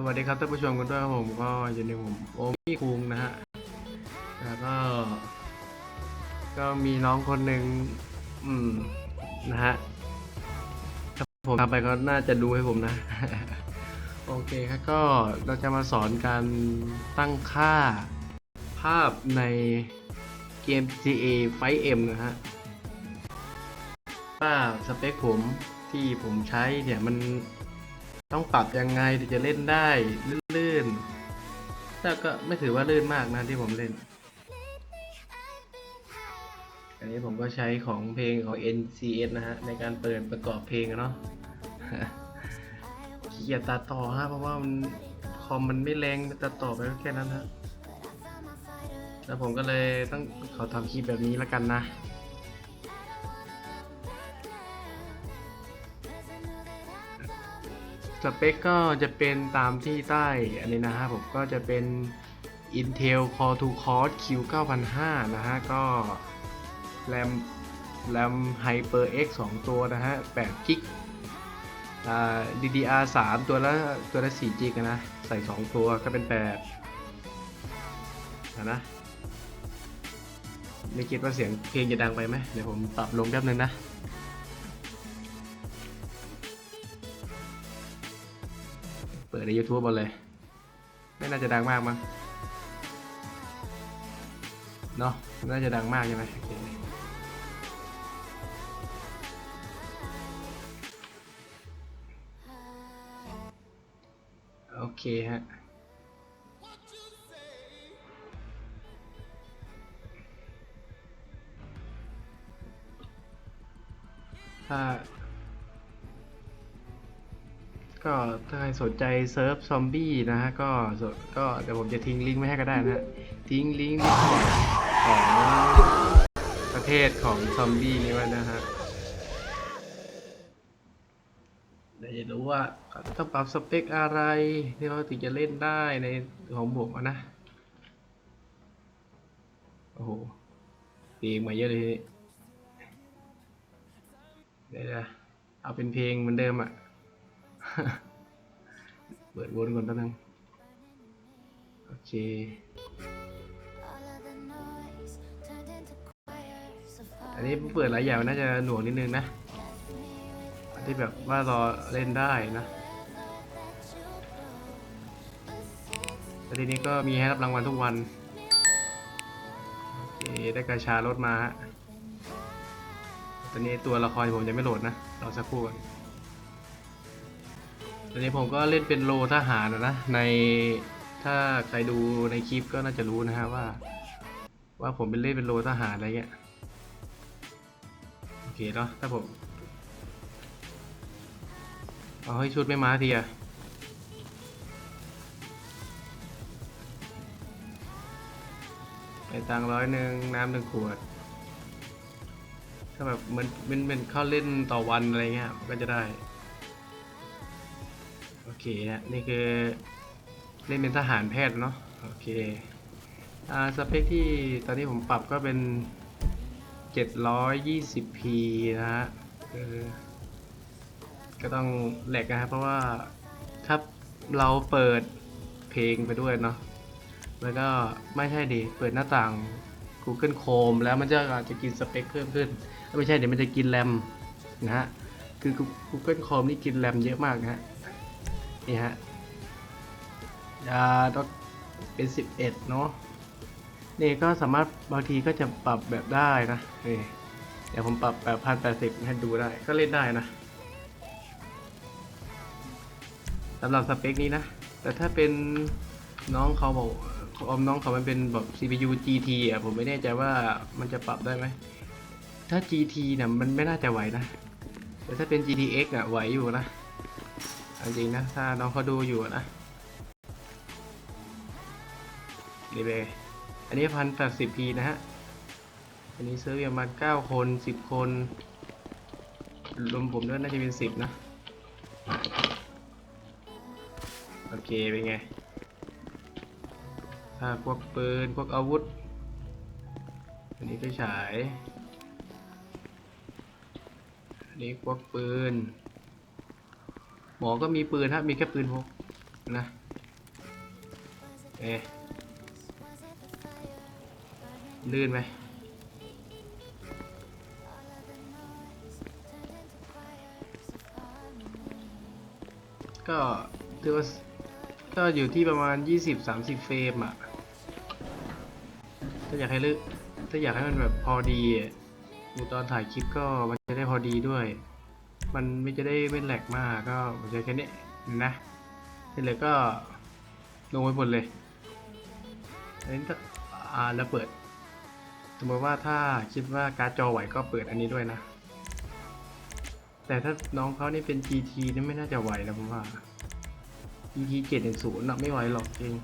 สวัสดีครับท่านผู้ชมกันด้วยครับผมก็อยู่ในผมโอมี่คุงนะฮะแล้วก็ ก็มีน้องคนหนึ่งอืมนะฮะถ้าผมทำไปก็น่าจะดูให้ผมนะ โอเคครับก็เราจะมาสอนการตั้งค่าภาพในเกม GTA 5M นะฮะว่าสเปคผมที่ผมใช้เนี่ยมัน ต้องปรับยังไงถึงจะเล่นได้ลื่นๆแต่ก็ไม่ถือว่าลื่นมากนะที่ผมเล่น อันนี้ผมก็ใช้ของเพลงของ NCS นะฮะ ในการเปิดประกอบเพลงเนาะเกียตัดต่อฮะ เพราะว่ามันคอมมันไม่แรงตัดต่อไปแค่นั้นฮะแล้วผมก็เลยต้องขอทำคลิปแบบนี้แล้วกันนะ สเปคก็จะเป็นตามที่ใต้อันนี้นะฮะผมก็จะเป็น Intel Core 2 Core Q 9005นะฮะ ก็แรมแรม HyperX 2 ตัวนะฮะ8กิกอ่า DDR 3 ตัวละตัวละ4กิกนะ ใส่ 2 ตัวก็เป็น8นะนะ ไม่คิดว่าเสียงเพลงจะดังไปไหมเดี๋ยวผมปรับลงแป๊บนึงนะ ปิดใน YouTube เอาเลย ไม่น่าจะดังมากมั้งเนาะน่าจะดังมากใช่ไหมโอเคโอเคฮะถ้า ก็ถ้าใครสนใจเซิร์ฟซอมบี้นะฮะก็สก็เดี๋ยวผมจะทิ้งลิงก์ไว้ให้ก็ได้นะฮะทิ้งลิงก์ของประเทศของซอมบี้นี้ไว้นะฮะเดี๋ยวจะรู้ว่าต้องปรับสเปคอะไรที่เราถึงจะเล่นได้ในของผมอะนะ โอ้โหเพลงมาเยอะเลยทีนี้เดี๋ยวนะเอาเป็นเพลงเหมือนเดิมอะ เปิดวนก่อนแป๊บนึงโอเคอันนี้เปิดหลายอย่างน่าจะหน่วงนิดนึงนะอันที่แบบว่ารอเล่นได้นะแล้วทีนี้ก็มีให้รับรางวัลทุกวันโอเคได้กระชารถมาฮะตอนนี้ตัวละครผมยังไม่โหลดนะรอสักครู่ก่อน ตอนนี้ผมก็เล่นเป็นโลทหารนะ ในถ้าใครดูในคลิปก็น่าจะรู้นะฮะว่า ว่าผมเป็นเล่นเป็นโลทหารอะไรเงี้ยโอเคเนาะถ้าผมเอาให้ชุดไม่มาทีอะไปตังร้อยหนึ่งน้ำหนึ่งขวด ถ้าแบบเหมือนเป็นเป็นเข้าเล่นต่อวันอะไรเงี้ยก็จะได้ เคฮะนี่คือเล่นเป็นทหารแพทย์เนาะโอเคอ่าสเปคที่ตอนนี้ผมปรับก็เป็น 720p นะฮะคือก็ต้องแหลกนะครับเพราะว่าถ้าเราเปิดเพลงไปด้วยเนาะแล้วก็ไม่ใช่ดิเปิดหน้าต่าง Google Chrome แล้วมันจะอาจจะกินสเปคเพิ่มขึ้น ไม่ใช่เดี๋ยวมันจะกินแรมนะฮะคือ Google Chrome นี่กินแรมเยอะมากนะฮะ นี่ฮะยาต้องเป็น 11 เนาะนี่ก็สามารถบางทีก็จะปรับแบบได้นะนี่เดี๋ยวผมปรับแบบพันแปดสิบให้ดูได้ก็เล่นได้นะสำหรับสเปคนี้นะ แต่ถ้าเป็นน้องเขาบอกอมน้องเขามันเป็นแบบ CPU GT อะผมไม่แน่ใจว่ามันจะปรับได้ไหม ถ้า GT เนี่ยมันไม่น่าจะไหวนะ แต่ถ้าเป็น GTX อะไหวอยู่นะ จริงนะ ถ้าน้องเขาดูอยู่นะนี่เบอันนี้พันแปดสิบพีนะฮะ อันนี้เซิร์ฟประมาณเก้าคนสิบคนรวมผมด้วยน่าจะเป็นสิบนะ โอเค เป็นไง ถ้าพวกปืน พวกอาวุธ อันนี้ไฟฉาย อันนี้พวกปืน หมอก็มีปืนฮะมีแค่ปืนพกนะเอ๊ลื่นไหมก็ถือว่าก็อยู่ที่ประมาณ 20-30 เฟรมอะถ้าอยากให้ลึกถ้าอยากให้มันแบบพอดีอตอนถ่ายคลิปก็มันจะได้พอดีด้วย มันไม่จะได้ไม่แหลกมากก็มันจะแค่นี้นะที่เหลือก็ลงไปหมดเลยอันนี้ถ้าอ่าแล้วเปิด สมมติว่าถ้าคิดว่าการ์ดจอไหวก็เปิดอันนี้ด้วยนะ แต่ถ้าน้องเขานี่เป็น GT นี่ไม่น่าจะไหวนะผมว่า GT 710น่ะไม่ไหวหรอกจริง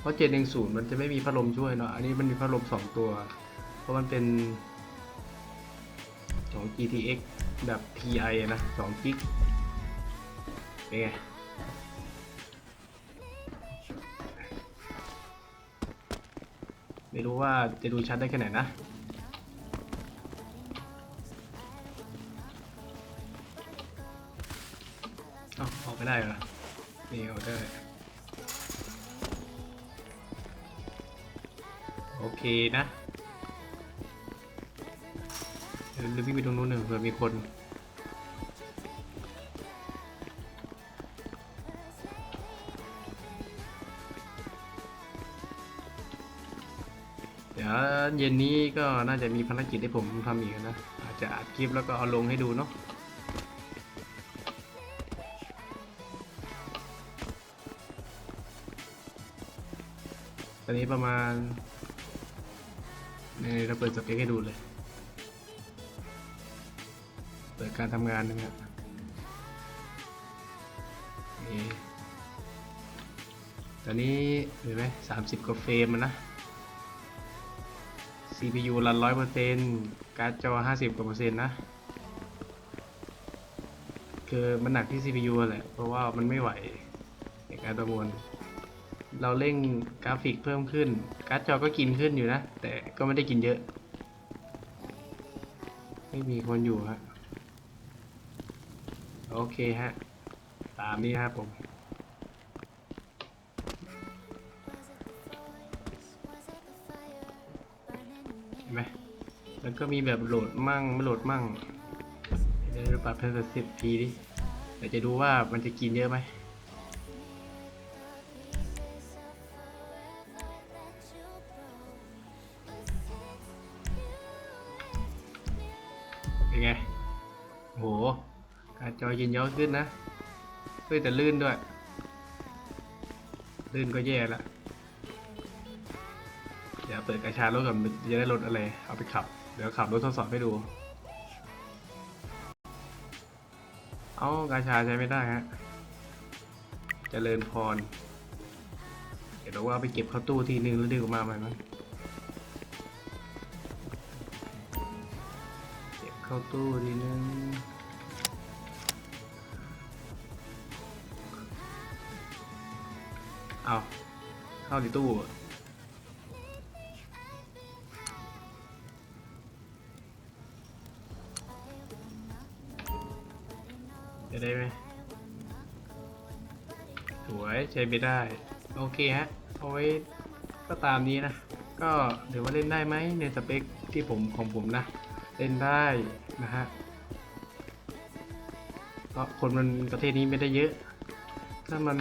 เพราะ 710 มันจะไม่มีพัดลมช่วยเนาะ อันนี้มันมีพัดลม2ตัว เพราะมันเป็น ของ GTX แบบ TI อะนะ2กิกเป็นไงไม่รู้ว่าจะดูชัดได้แค่ไหนนะเอาออกไม่ได้เหรอ นี่ออกได้ โอเคนะ เดี๋ยววิ่งไปตรงนู้นหนึ่งเผื่อมีคนเดี๋ยวเย็นนี้ก็น่าจะมีภารกิจให้ผมทำอีกนะ อาจจะอัดคลิปแล้วก็เอาลงให้ดูเนาะตอนนี้ประมาณนี่เราเปิดสเปคให้ดูเลย ปิดการทำงานนะครับนี่ตอนนี้เห็นไหมสามสิบกว่าเฟรมนนะ CPU รันร้อยเปอร์เซ็นต์การ์ดจอห้าสิบกว่าเปอร์เซ็นต์นะ คือมันหนักที่ CPU แหละ เพราะว่ามันไม่ไหวในการประมวล เราเร่งกราฟิกเพิ่มขึ้น การ์ดจอก็กินขึ้นอยู่นะ แต่ก็ไม่ได้กินเยอะ ไม่มีคนอยู่ฮะ โอเคฮะ ตามนี้ครับผม เห็นไหมแล้วก็มีแบบโหลดมั่งไม่โหลดมั่งเดี๋ยวเราปรับเป็นสิบทีดิเดี๋ยวจะดูว่ามันจะกินเยอะไหมเป็นไงโห จอยินย้อนขึ้นนะเฮ้ยแต่ลื่นด้วย ลื่นก็แย่ละเดี๋ยวเปิดกระชารถก่อนจะได้รถอะไร เอาไปขับ เดี๋ยวขับรถทดสอบให้ดู เอากาชาใช้ไม่ได้ฮะเจริญพร เดี๋ยวเราว่าไปเก็บเข้าตู้ทีนึงแล้วดึงออกมาใหม่มั้งเก็บเข้าตู้ทีนึง เอาเข้าในตู้จะได้ไหมสวยใช้ไม่ได้ โอเคฮะเอาไว้ก็ตามนี้นะ ก็เดี๋ยวว่าเล่นได้ไหมในสเปคที่ผมของผมนะ เล่นได้นะฮะเพราะคนมันประเทศนี้ไม่ได้เยอะ ถ้ามัน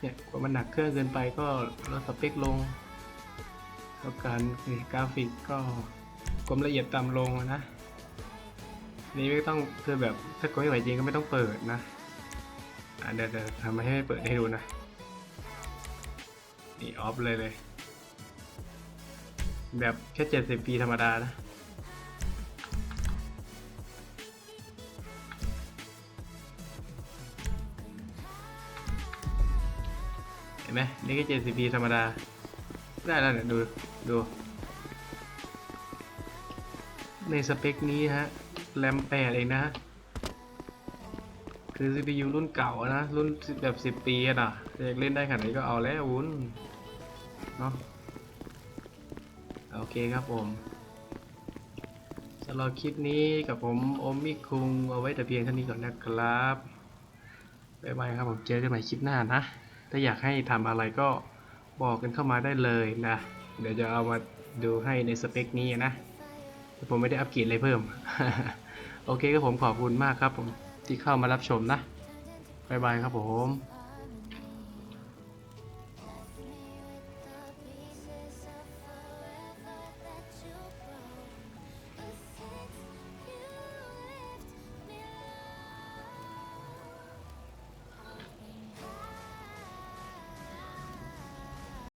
เนี่ยกว่ามันหนักเครื่องเกินไปก็ลดสเปคลงแล้วการกราฟิกก็ความละเอียดต่ำลงนะนี่ไม่ต้องคือแบบถ้ากดไม่ไหวจริงก็ไม่ต้องเปิดนะอะเดี๋ยวเดี๋ยวทำให้เปิดให้ดูนะนี่ออฟเลยเลย แบบแค่ 70ปีธรรมดานะ ห็นไหมนี่ก็ 70p ธรรมดา ได้แล้วเนี่ยดู ดู ในสเปคนี้ฮะ แรมแปดเองนะ คือ CPU รุ่นเก่านะ รุ่นแบบ 10 ปีอะนะอยากเล่นได้ขนาดนี้ก็เอาแล้ววุ้น เนาะโอเคครับผมสำหรับคลิปนี้กับผมโอมิคุงเอาไว้แต่เพียงเท่านี้ก่อนนะครับบ๊ายบายครับผมเจอกันใหม่คลิปหน้านะ ถ้าอยากให้ทำอะไรก็บอกกันเข้ามาได้เลยนะ เดี๋ยวจะเอามาดูให้ในสเปคนี้นะแต่ผมไม่ได้อัปเกรดอะไรเพิ่ม โอเคครับผมขอบคุณมากครับผมที่เข้ามารับชมนะ บ๊ายบายครับผม